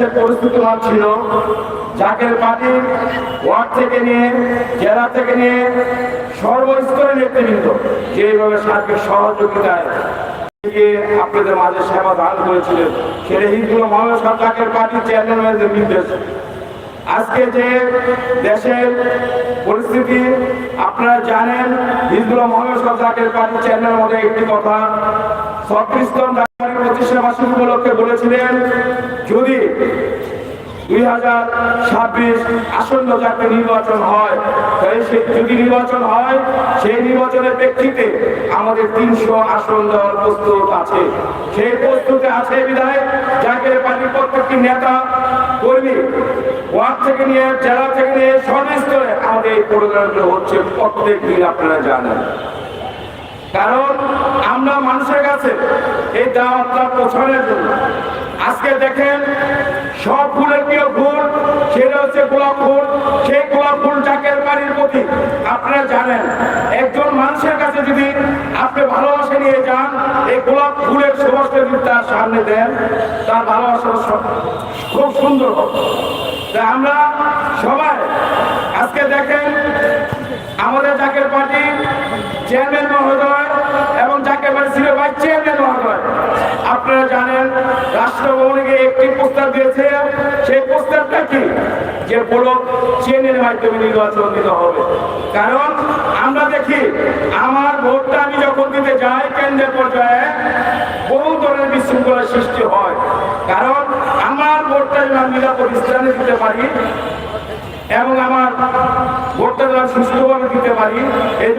দেশের পরিস্থিতিমান ছিল জাকের পানি ওয়ার্ড থেকে নিয়ে, জেলা থেকে নিয়ে সর্বস্তরের নেতৃবৃন্দ যেভাবে সার্কের সহযোগিতায় আপনাদের মাঝে সেবা দান করেছিলেন সেটা হিন্দু মহানব সরকারের পার্টির চেয়ারম্যানের নির্দেশ আজকে যে দেশের পরিস্থিতি, আপনারা জানেন হিন্দু মহেশ সরকারের পার্টি চেয়ারম্যানের মধ্যে একটি কথা। ছত্রিশতম প্রতিষ্ঠা বার্ষিকী উপলক্ষে বলেছিলেন, যদি দুই হাজার ছাব্বিশ আসন্ন যাতে নির্বাচন হয় যদি নির্বাচন হয়, সেই নির্বাচনের প্রেক্ষিতে আমাদের তিনশো আসন দেওয়ার প্রস্তুত আছে। সেই প্রস্তুতে আছে বিধায় জাতীয় পার্টির প্রত্যেকটি নেতা, কর্মী, ওয়ার্ড থেকে নিয়ে জেলা থেকে নিয়ে সর্বস্তরে আমাদের এই প্রোগ্রামগুলো হচ্ছে প্রত্যেক দিন আপনারা জানেন। কারণ আমরা মানুষের কাছে এই দাওয়াতটা পৌঁছানোর জন্য আজকে দেখেন, সব ফুলের প্রিয় ফুল, সেটা হচ্ছে গোলাপ ফুল। সেই গোলাপ ফুল জাকের বাড়ির প্রতি আপনারা জানেন, একজন মানুষের কাছে যদি আপনি ভালোবাসা নিয়ে যান, এই গোলাপ ফুলের সমস্ত যদি তার সামনে দেন, তার ভালোবাসা খুব সুন্দর হবে। আমরা সবাই আজকে দেখেন, আমাদের জাকের পার্টি চেয়ারম্যান মহোদয় এবং যাকে পার্টি ছিল ভাইস চেয়ারম্যান মহোদয় আপনারা জানেন রাষ্ট্রভবনকে একটি প্রস্তাব দিয়েছে। সেই প্রস্তাবটা কি? যে ব্লক চেনের মাধ্যমে নির্বাচন দিতে হবে। কারণ আমরা দেখি, আমার ভোটটা আমি যখন দিতে যাই, কেন্দ্রের পর্যায়ে বহু ধরনের বিশৃঙ্খলার সৃষ্টি হয়। কারণ আমার ভোটটা যদি আমি নিরাপদ স্থানে দিতে পারি এবং আমার ভোটটা যেন সুস্থভাবে দিতে পারি। এই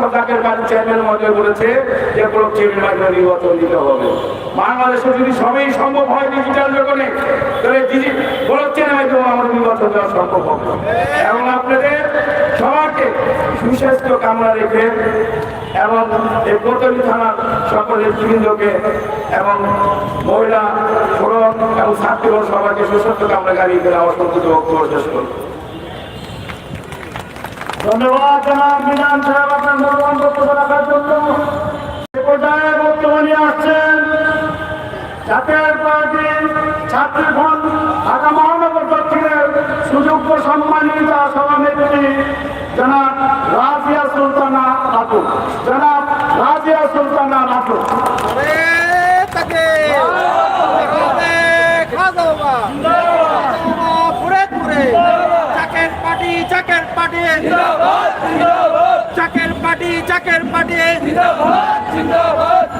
সরকারের বাড়ির চেয়ারম্যান মহোদয় বলেছে যে ব্লক চেয়ারম্যান নির্বাচন দিতে হবে। বাংলাদেশে যদি সবই সম্ভব হয় ডিজিটাল জগনে তাহলে ডিজি ব্লক চেয়ারম্যান মাধ্যমে আমাদের নির্বাচন দেওয়া সম্ভব হবে। এবং আপনাদের সবাইকে সুস্বাস্থ্য কামনা রেখে এবং এই কোতলি থানার সকল এবং মহিলা ফোরম এবং ছাত্রীগণ সবাইকে সুস্বাস্থ্য কামনা গাড়ি করে অসংখ্য শেষ করব। ধন্যবাদ জনাব বিধান সাহেব আপনার মূল্যবান বক্তব্য রাখার জন্য। পর্যায়ে বক্তব্য নিয়ে আসছেন জাতীয় পার্টির ছাত্রীগণ ঢাকা মহানগর দক্ষিণের সুলতানা রাতুল জনাব রাজিয়া সুলতানা তাকে খাওয়া পুরে পুরে চাকের পাটি পাটি চাকের পার্টি চাকের পার্টি।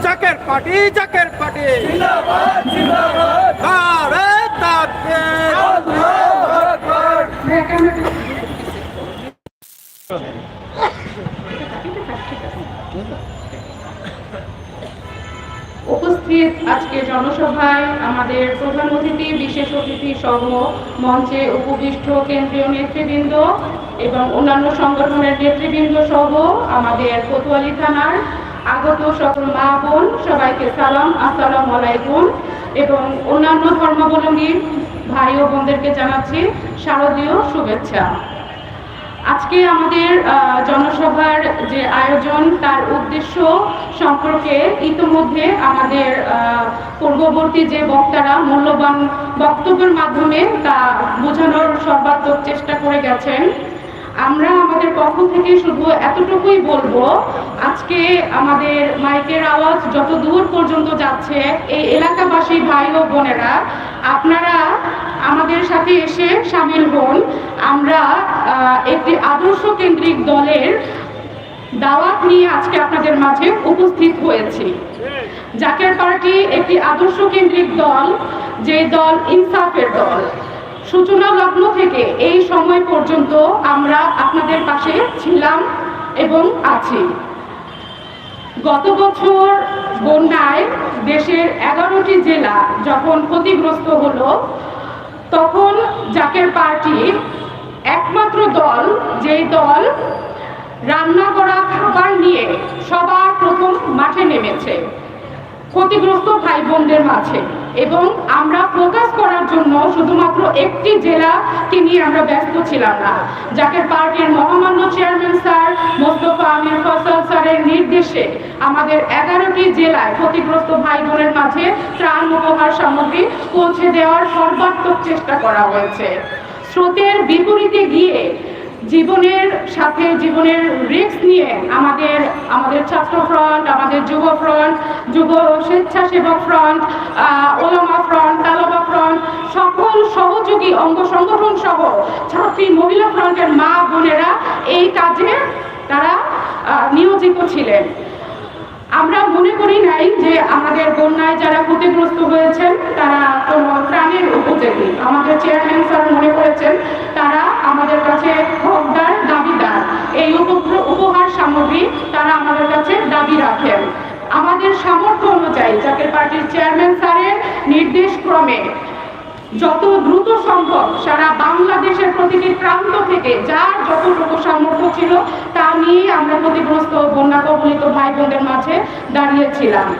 চাকের পার্টি চাকের পার্টি। ভারত তাকে উপস্থিত আজকে জনসভায় আমাদের প্রধান অতিথি, বিশেষ অতিথি সহ মঞ্চে উপবিষ্ট কেন্দ্রীয় নেতৃবৃন্দ এবং অন্যান্য সংগঠনের নেতৃবৃন্দ সহ আমাদের কোতোয়ালি থানার আগত সকল মা বোন সবাইকে সালাম, আসসালামু আলাইকুম এবং অন্যান্য ধর্মাবলম্বী ভাই ও বোনদেরকে জানাচ্ছি শারদীয় শুভেচ্ছা। আজকে আমাদের জনসভার যে আয়োজন, তার উদ্দেশ্য সম্পর্কে ইতোমধ্যে আমাদের পূর্ববর্তী যে বক্তারা মূল্যবান বক্তব্যের মাধ্যমে তা বোঝানোর সর্বাত্মক চেষ্টা করে গেছেন। আমরা আমাদের পক্ষ থেকে শুধু এতটুকুই বলব, আজকে আমাদের মাইকের আওয়াজ যত দূর পর্যন্ত যাচ্ছে, এই এলাকাবাসী ভাই ও বোনেরা, আপনারা আমাদের সাথে এসে সামিল হন। আমরা একটি আদর্শ কেন্দ্রিক দলের দাওয়াত নিয়ে আজকে আপনাদের মাঝে উপস্থিত হয়েছি। জাকের পার্টি একটি আদর্শ কেন্দ্রিক দল, যে দল ইনসাফের দল। সূচনা লগ্ন থেকে এই সময় পর্যন্ত আমরা আপনাদের পাশে ছিলাম এবং আছি। গত বছর বন্যায় দেশের এগারোটি জেলা যখন ক্ষতিগ্রস্ত হলো তখন জাকের পার্টি একমাত্র দল, যেই দল রান্না করা খাবার নিয়ে সবার প্রথম মাঠে নেমেছে। ক্ষতিগ্রস্ত ভাই বোনদের মাঝে। এবং আমরা ফোকাস করার জন্য শুধুমাত্র একটি জেলাকে নিয়ে আমরা ব্যস্ত ছিলাম না জাকের পার্টির মহামান্য চেয়ারম্যান স্যার মোস্তফা আমির ফসল স্যারের নির্দেশে আমাদের এগারোটি জেলায় ক্ষতিগ্রস্ত ভাই বোনের মাঝে ত্রাণ উপহার সামগ্রী পৌঁছে দেওয়ার সর্বাত্মক চেষ্টা করা হয়েছে। স্রোতের বিপরীতে গিয়ে জীবনের সাথে জীবনের রিস্ক নিয়ে আমাদের আমাদের ছাত্র ফ্রন্ট আমাদের যুব ফ্রন্ট যুব স্বেচ্ছাসেবক ফ্রন্ট ওলামা ফ্রন্ট তালবা ফ্রন্ট সকল সহযোগী অঙ্গ সংগঠন সহ ছাত্রী মহিলা ফ্রন্টের মা বোনেরা এই কাজে তারা নিয়োজিত ছিলেন। আমরা মনে করি নাই যে আমাদের বন্যায় যারা ক্ষতিগ্রস্ত হয়েছেন, তারা কোনো ত্রাণের উপযোগী। আমাদের চেয়ারম্যান স্যার মনে করেছেন আমাদের কাছে হকদার দাবিদার। এই উপ- উপহার সামগ্রী তারা আমাদের কাছে দাবি রাখেন। আমাদের সামর্থ্য অনুযায়ী জাকের পার্টির চেয়ারম্যান স্যারের নির্দেশ ক্রমে যত দ্রুত সম্ভব সারা বাংলাদেশের প্রতিটি প্রান্ত থেকে যার যতটুকু সামর্থ্য ছিল তা নিয়ে আমরা ক্ষতিগ্রস্ত বন্যা কবলিত ভাই বোনদের মাঝে দাঁড়িয়েছিলাম।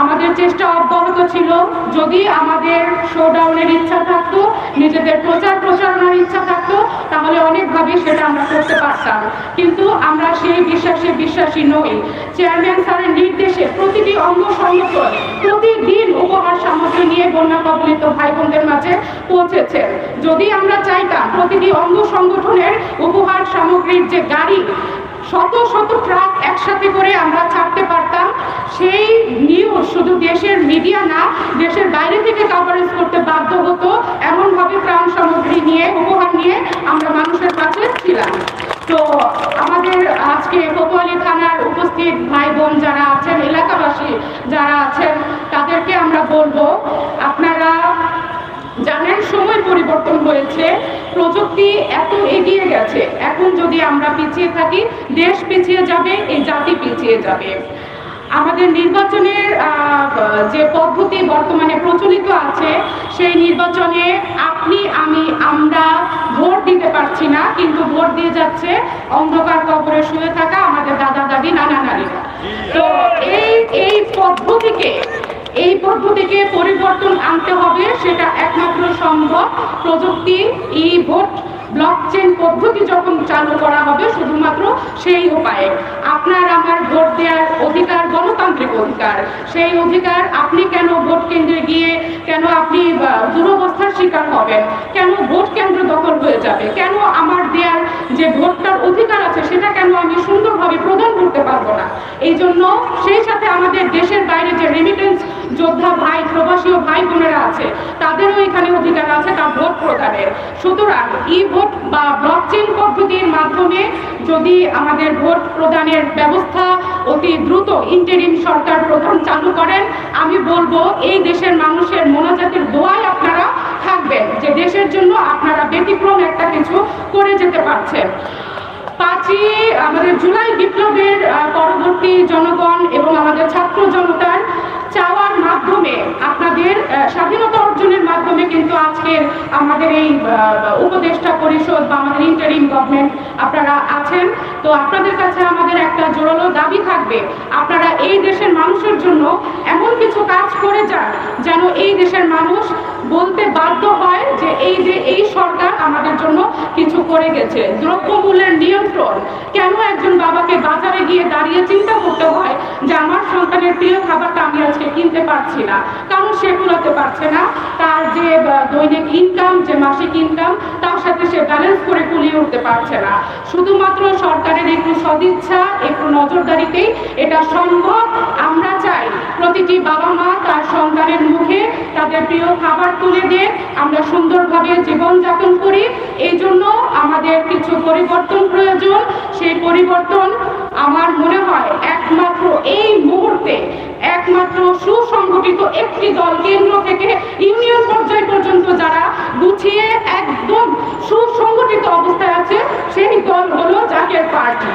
আমাদের চেষ্টা অব্যাহত ছিল। যদি আমাদের শোডাউনের ইচ্ছা থাকতো, নিজেদের প্রচার প্রচারণার ইচ্ছা থাকতো, তাহলে অনেকভাবে সেটা আমরা করতে পারতাম। কিন্তু আমরা সেই বিশ্বাসে বিশ্বাসী নই। চেয়ারম্যান স্যারের নির্দেশে প্রতিটি অঙ্গ সংগঠন প্রতিদিন উপহার সামগ্রী নিয়ে বন্যা কবলিত ভাই বোনদের মাঝে পৌঁছেছে। যদি আমরা চাইতাম প্রতিটি অঙ্গ সংগঠনের উপহার সামগ্রীর যে গাড়ি শত শত ট্রাক একসাথে করে আমরা ছাড়তে পারতাম। সেই নিউজ শুধু দেশের মিডিয়া না, দেশের বাইরে থেকে কভারেজ করতে বাধ্য হতো। এমনভাবে ত্রাণ সামগ্রী নিয়ে, উপহার নিয়ে আমরা মানুষের কাছে ছিলাম। তো আমাদের আজকে কোতোয়ালি থানার উপস্থিত ভাই বোন যারা আছেন, এলাকাবাসী যারা আছেন, তাদেরকে আমরা বলব, আপনারা জানেন সময় পরিবর্তন হয়েছে। প্রযুক্তি এত এগিয়ে গেছে। এখন যদি আমরা পিছিয়ে থাকি, দেশ পিছিয়ে যাবে, এই জাতি পিছিয়ে যাবে। আমাদের নির্বাচনের যে পদ্ধতি বর্তমানে প্রচলিত আছে, সেই নির্বাচনে আপনি, আমি, আমরা ভোট দিতে পারছি না, কিন্তু ভোট দিয়ে যাচ্ছে অন্ধকার কবরে শুয়ে থাকা আমাদের দাদা দাদি নানা নারীরা তো এই এই পদ্ধতিকে এই পদ্ধতিকে পরিবর্তন আনতে হবে, সেটা একমাত্র সম্ভব। প্রযুক্তি ই ভোট ব্লকচেন পদ্ধতি যখন চালু করা হবে, শুধুমাত্র সেই উপায়ে। আপনার আমার ভোট দেওয়ার অধিকার গণতান্ত্রিক অধিকার। সেই অধিকার আপনি কেন ভোট কেন্দ্রে গিয়ে, কেন আপনি দুরবস্থার শিকার হবেন? কেন ভোট কেন্দ্র দখল হয়ে যাবে? কেন আমার দেওয়ার যে ভোটটার অধিকার আছে, সেটা কেন আমি সুন্দরভাবে প্রদান করতে পারব না? এই জন্য সেই সাথে আমাদের দেশের বাইরে যে রেমিটেন্স যোদ্ধা ভাই, প্রবাসী ও ভাই বোনেরা আছে, তাদেরও এখানে অধিকার আছে তার ভোট প্রদানের সুতরাং ই ভোট বা ব্লকচেন পদ্ধতির মাধ্যমে যদি আমাদের ভোট প্রদানের ব্যবস্থা অতি দ্রুত ইন্টারিম সরকার প্রধান চালু করেন, আমি বলব এই দেশের মানুষের মোনাজাতের থাকবেন যে জন্য আপনারা ব্যতিক্রম একটা কিছু করে যেতে পারছেন। পাঁচই, আমাদের জুলাই বিপ্লবের পরবর্তী জনগণ এবং আমাদের ছাত্র জনতার চাওয়ার মাধ্যমে আপনাদের স্বাধীনতা অর্জনের মাধ্যমে কিন্তু আজকের আমাদের এই উপদেষ্টা পরিষদ বা আমাদের ইন্টারিম গভর্নমেন্ট আপনারা আছেন, তো আপনাদের কাছে আমাদের একটা জোরালো দাবি থাকবে। আপনারা এই দেশের মানুষের জন্য এমন কিছু কাজ করে যান যেন এই দেশের মানুষ বলতে বাধ্য হয় যে এই যে এই সরকার আমাদের জন্য কিছু করে গেছে। দ্রব্যমূল্যের নিয়ন্ত্রণ। কেন একজন বাবাকে বাজারে গিয়ে দাঁড়িয়ে চিন্তা করতে হয় যে আমার সন্তানের প্রিয় খাবারটা আমি আজকে কিনতে পারছি না? কারণ সে কুলাতে পারছে না। তার যে দৈনিক ইনকাম যে মাসিক ইনকাম তার সাথে সে ব্যালেন্স করে কুলিয়ে উঠতে পারছে না। শুধুমাত্র সরকারের একটু সদিচ্ছা, একটু নজরদারিতেই এটা সম্ভব, আমরা চাই প্রতিটি বাবা মা তার সন্তানের মুখে তাদের প্রিয় খাবার তুলে দিয়ে আমরা সুন্দরভাবে জীবনযাপন করি। এই জন্য আমাদের কিছু পরিবর্তন প্রয়োজন। সেই পরিবর্তন আমার মনে হয় একমাত্র এই মুহূর্তে একটি দল কেন্দ্র থেকে ইউনিয়ন পর্যায় পর্যন্ত যারা গুছিয়ে একদম সুসংগঠিত অবস্থায় আছে, সেই দল হলো জাতীয় পার্টি।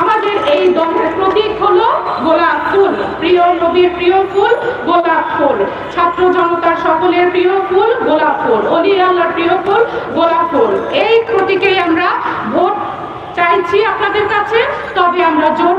আমাদের এই দলের প্রতীক হলো গোলাপ ফুল। প্রিয় নবীর প্রিয় ফুল, গোলাপ ফুল। ছাত্র জনতার সকলের প্রিয় ফুল, গোলাপ ফুল। অলি আল্লাহর প্রিয় ফুল, গোলাপ ফুল। এই প্রতীকেই আমরা ভোট চাইছি আপনাদের কাছে, তবে আমরা জোর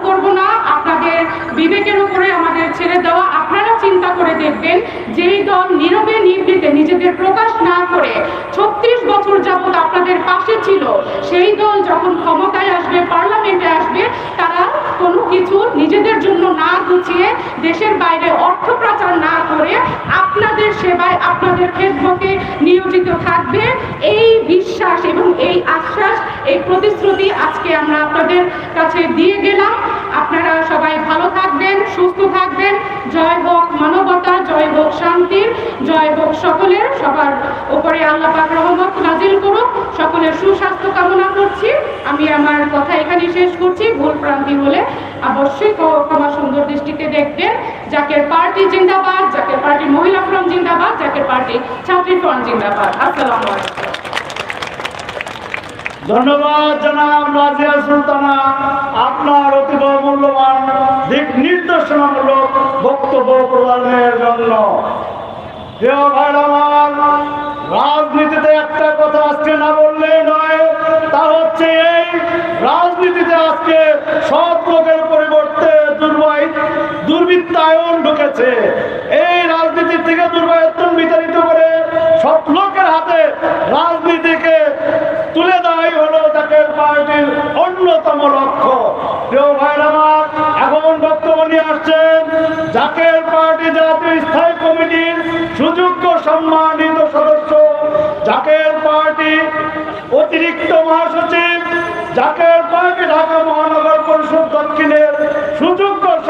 যেই দল নীরবে নির্বিতে নিজেদের প্রকাশ না করে ছত্রিশ বছর যাবৎ আপনাদের পাশে ছিল, সেই দল যখন ক্ষমতায় আসবে, পার্লামেন্টে আসবে, তারা কোনো কিছু নিজেদের জন্য না গুছিয়ে, দেশের বাইরে অর্থ পাচার না করে আপনাদের সেবায় আপনাদের খেদমতে নিয়োজিত থাকবে। এই বিশ্বাস এবং এই আশ্বাস, এই প্রতিশ্রুতি আজকে আমরা আপনাদের কাছে দিয়ে গেলাম। আপনারা সবাই ভালো থাকবেন, সুস্থ থাকবেন। জয় হোক মানবতা, জয় হোক শান্তির জয় হোক সকলের। সবার উপরে আল্লাহ পাক রহমত নাজিল করুক। সকলের সুস্বাস্থ্য কামনা করছি। আমি আমার কথা এখানে শেষ করছি। ভুল প্রান্তি হলে অবশ্যই ক্ষ- ক্ষমা সুন্দর দৃষ্টিতে দেখবেন। জাকের পার্টি জিন্দাবাদ, জাকের পার্টি মহিলা ফ্রন্ট জিন্দাবাদ জাকের পার্টি ছাত্রী ফ্রন্ট জিন্দাবাদ আসসালামু ধন্যবাদ জনাব রাজিয়া সুলতানা। আপনার অতীব মূল্যবান দিক নির্দেশনামূলক বক্তব্য প্রদানের জন্য। রাজনীতিতে একটা কথা আজকে না বললে নয়, তা হচ্ছে এই রাজনীতিতে আজকে সৎ লোকের পরিবর্তে অন্যতম লক্ষ্য। এখন বক্তব্য নিয়ে আসছেন জাকের পার্টি জাতীয় স্থায়ী কমিটির সুযোগ্য সম্মানিত সদস্য, জাকের পার্টি অতিরিক্ত মহাসচিব, জাকের পার্টি ঢাকা মহানগর পরিষদ দক্ষিণের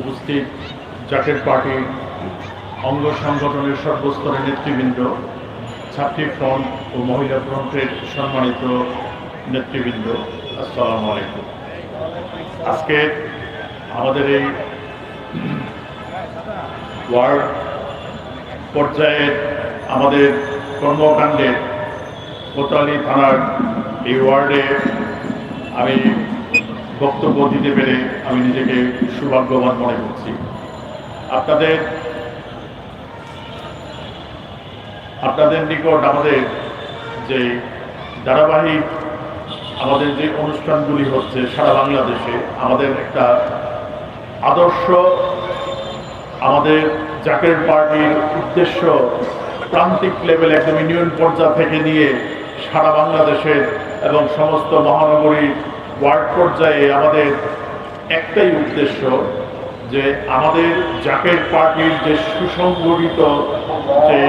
উপস্থিত জাকের পার্টি অঙ্গ সংগঠনের সর্বস্তরের নেতৃবৃন্দ, ছাত্রী ফ্রন্ট ও মহিলা ফ্রন্টের সম্মানিত নেতৃবৃন্দ, আসসালামু আলাইকুম। আজকে আমাদের এই ওয়ার্ড পর্যায়ের আমাদের কর্মকাণ্ডের কোতোয়ালি থানার এই ওয়ার্ডে আমি বক্তব্য দিতে পেরে আমি নিজেকে সৌভাগ্যবান মনে করছি। আপনাদের আপনাদের নিকট আমাদের যে ধারাবাহিক আমাদের যে অনুষ্ঠানগুলি হচ্ছে সারা বাংলাদেশে, আমাদের একটা আদর্শ, আমাদের জাকের পার্টির উদ্দেশ্য প্রান্তিক লেভেল একদম ইউনিয়ন পর্যায় থেকে নিয়ে সারা বাংলাদেশের এবং সমস্ত মহানগরী ওয়ার্ড পর্যায়ে আমাদের একটাই উদ্দেশ্য যে আমাদের জাকের পার্টির যে সুসংগঠিত যে